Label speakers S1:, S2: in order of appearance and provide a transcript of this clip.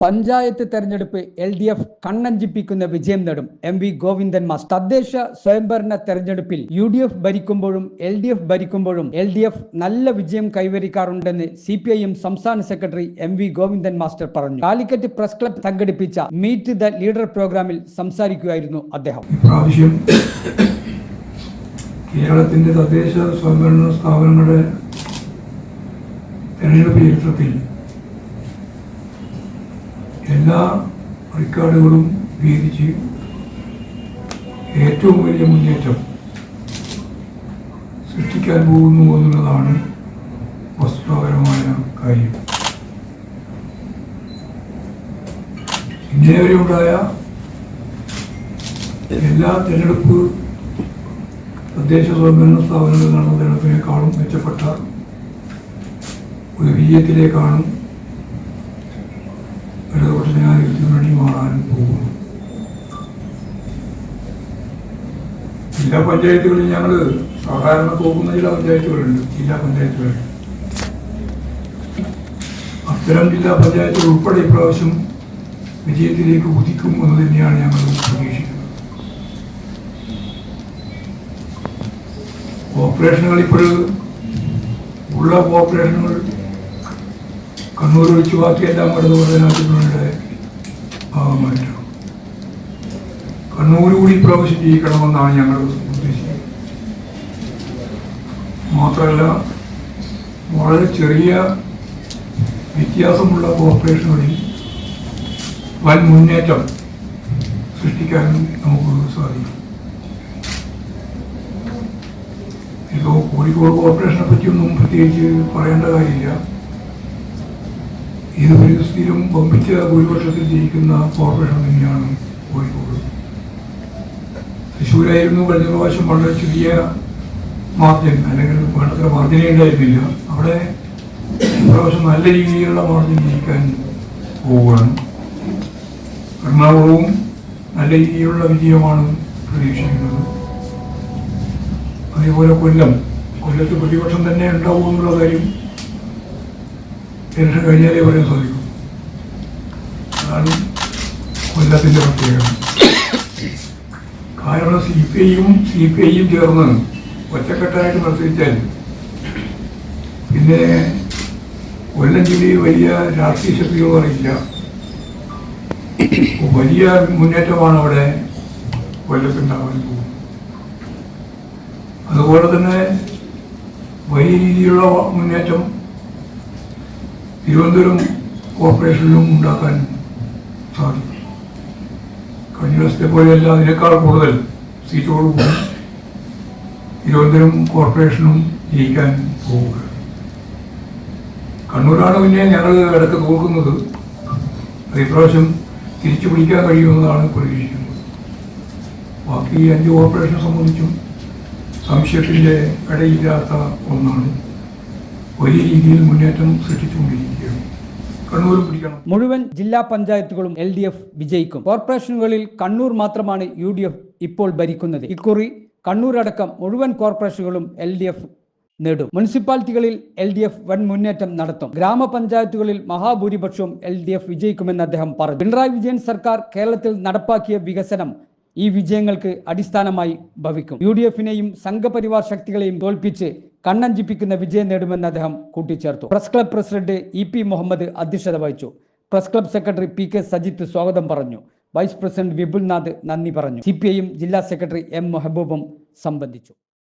S1: പഞ്ചായത്ത് തെരഞ്ഞെടുപ്പ് L D F കണ്ണഞ്ചിപ്പിക്കുന്ന വിജയം നേടും. എം വി ഗോവിന്ദൻ മാസ് തദ്ദേശ സ്വയംഭരണ തെരഞ്ഞെടുപ്പിൽ യു ഡി എഫ് ഭരിക്കുമ്പോഴും എൽ ഡി എഫ് ഭരിക്കുമ്പോഴും എൽ ഡി എഫ് നല്ല വിജയം കൈവരിക്കാറുണ്ടെന്ന് സി പി ഐ എം സംസ്ഥാന secretary M V Govindan master പറഞ്ഞു. കാലിക്കറ്റ് പ്രസ് ക്ലബ് സംഘടിപ്പിച്ച മീറ്റ് ദ ലീഡർ പ്രോഗ്രാമിൽ സംസാരിക്കുകയായിരുന്നു അദ്ദേഹം.
S2: കേരളത്തിന്റെ തദ്ദേശ സ്വയംഭരണ സ്ഥാപനങ്ങളുടെ തെരഞ്ഞെടുപ്പ് ചരിത്രത്തിൽ എല്ലാ റെക്കോർഡുകളും ഭേദിച്ച് ഏറ്റവും വലിയ മുന്നേറ്റം സൃഷ്ടിക്കാൻ പോകുന്നു എന്നുള്ളതാണ് വസ്തുതാപരമായ കാര്യം. ഇന്നേ വരെ ഉണ്ടായ എല്ലാ തെരഞ്ഞെടുപ്പ് തദ്ദേശ സ്വയംഭരണ സ്ഥാപനങ്ങളിൽ നടന്ന തെരഞ്ഞെടുപ്പിനേക്കാളും മെച്ചപ്പെട്ട ഒരു വിജയത്തിലേക്കാണ് ജില്ലാ പഞ്ചായത്തുകളിൽ ഞങ്ങൾ സാധാരണ പോകുന്ന ചില പഞ്ചായത്തുകളുണ്ട്. ജില്ലാ പഞ്ചായത്തുകളുണ്ട് അത്തരം ജില്ലാ പഞ്ചായത്തുകൾ ഉൾപ്പെടെ ഇപ്രാവശ്യം വിജയത്തിലേക്ക് കുതിക്കും എന്ന് തന്നെയാണ് ഞങ്ങൾ പ്രതീക്ഷിക്കുന്നത്. കോർപ്പറേഷനുകൾ ഇപ്പോൾ ഉള്ള കോർപ്പറേഷനുകൾ കണ്ണൂർ ഒഴിച്ചു ബാക്കിയെല്ലാം ഇടതുപക്ഷനാഥികളുടെ ഭാഗമായിട്ടാണ്. കണ്ണൂർ കൂടി ഇപ്രാവശ്യം ജയിക്കണമെന്നാണ് ഞങ്ങൾ ഉദ്ദേശിക്കുന്നത്. മാത്രമല്ല വളരെ ചെറിയ വ്യത്യാസമുള്ള കോർപ്പറേഷനുകളിൽ വൻ മുന്നേറ്റം സൃഷ്ടിക്കാനും നമുക്ക് സാധിക്കും ഇപ്പോൾ കോഴിക്കോട് കോർപ്പറേഷനെ പറ്റിയൊന്നും പ്രത്യേകിച്ച് പറയേണ്ട കാര്യമില്ല. ഇത് ഒരു സ്ഥിരം വമ്പിച്ച ഭൂരിപക്ഷത്തിൽ ജയിക്കുന്ന കോർപ്പറേഷൻ തന്നെയാണ് കോഴിക്കോട്. തൃശ്ശൂരായിരുന്നു കഴിഞ്ഞ പ്രാവശ്യം വളരെ ചെറിയ മാർജിൻ അല്ലെങ്കിൽ വേണ്ടത്ര മാർജിനേ ഉണ്ടായിരുന്നില്ല. അവിടെ ഇപ്രാവശ്യം നല്ല രീതിയിലുള്ള മാർജിൻ ജയിക്കാൻ പോവുകയാണ്. എറണാകുളവും നല്ല രീതിയിലുള്ള വിജയമാണ് പ്രതീക്ഷിക്കുന്നത്. അതേപോലെ കൊല്ലം. കൊല്ലത്ത് പ്രതിപക്ഷം തന്നെ ഉണ്ടാവും എന്നുള്ള കാര്യം ഇലക്ഷൻ കഴിഞ്ഞാലേ പറയാൻ സാധിക്കും. അതാണ് കൊല്ലത്തിന്റെ പ്രത്യേകത. കാരണം സി പി ഐയും സി പി ഐയും ചേർന്ന് ഒറ്റക്കെട്ടായിട്ട് മത്സരിച്ചാൽ പിന്നെ കൊല്ലം ജില്ലയിൽ വലിയ രാഷ്ട്രീയ ശക്തികൾ അറിയില്ല. വലിയ മുന്നേറ്റമാണ് അവിടെ കൊല്ലത്തുണ്ടാവാൻ പോകുന്നത്. അതുപോലെ തന്നെ വലിയ രീതിയിലുള്ള മുന്നേറ്റം തിരുവനന്തപുരം കോർപ്പറേഷനിലും ഉണ്ടാക്കാൻ സാധിക്കും. കഴിഞ്ഞ ദിവസത്തെ പോലെയല്ല അതിനേക്കാൾ കൂടുതൽ സീറ്റുകൾ കൂടി തിരുവനന്തപുരം കോർപ്പറേഷനും ജയിക്കാൻ പോവുക. കണ്ണൂരാണ് പിന്നെ ഞങ്ങൾ ഇടയ്ക്ക് തോൽക്കുന്നത്. അത് ഇപ്രാവശ്യം തിരിച്ചു പിടിക്കാൻ കഴിയുമെന്നാണ് പ്രതീക്ഷിക്കുന്നത്. ബാക്കി അഞ്ച് കോർപ്പറേഷനെ സംബന്ധിച്ചും സംശയത്തിന്റെ ഇടയില്ലാത്ത ഒന്നാണ് വലിയ രീതിയിൽ മുന്നേറ്റം സൃഷ്ടിച്ചുകൊണ്ടിരിക്കുകയാണ്.
S1: മുഴുവൻ ജില്ലാ പഞ്ചായത്തുകളും എൽ ഡി എഫ് വിജയിക്കും. കോർപ്പറേഷനുകളിൽ കണ്ണൂർ മാത്രമാണ് യു ഡി എഫ് ഇപ്പോൾ ഭരിക്കുന്നത്. ഇക്കുറി കണ്ണൂർ അടക്കം മുഴുവൻ കോർപ്പറേഷനുകളും എൽ ഡി എഫ് നേടും. മുനിസിപ്പാലിറ്റികളിൽ എൽ ഡി എഫ് വൻ മുന്നേറ്റം നടത്തും. ഗ്രാമപഞ്ചായത്തുകളിൽ മഹാഭൂരിപക്ഷവും എൽ ഡി എഫ് വിജയിക്കുമെന്ന് അദ്ദേഹം പറഞ്ഞു. പിണറായി വിജയൻ സർക്കാർ കേരളത്തിൽ നടപ്പാക്കിയ വികസനം ഈ വിജയങ്ങൾക്ക് അടിസ്ഥാനമായി ഭവിക്കും. യു ഡി എഫിനെയും സംഘപരിവാർ ശക്തികളെയും തോൽപ്പിച്ച് കണ്ണഞ്ചിപ്പിക്കുന്ന വിജയം നേടുമെന്ന് അദ്ദേഹം കൂട്ടിച്ചേർത്തു. Press club president E P Muhammad അധ്യക്ഷത വഹിച്ചു. Press club secretary P K Sajith സ്വാഗതം പറഞ്ഞു. വൈസ് പ്രസിഡന്റ് വിപുൽനാഥ് നന്ദി പറഞ്ഞു. സി ജില്ലാ സെക്രട്ടറി എം മെഹബൂബും സംബന്ധിച്ചു.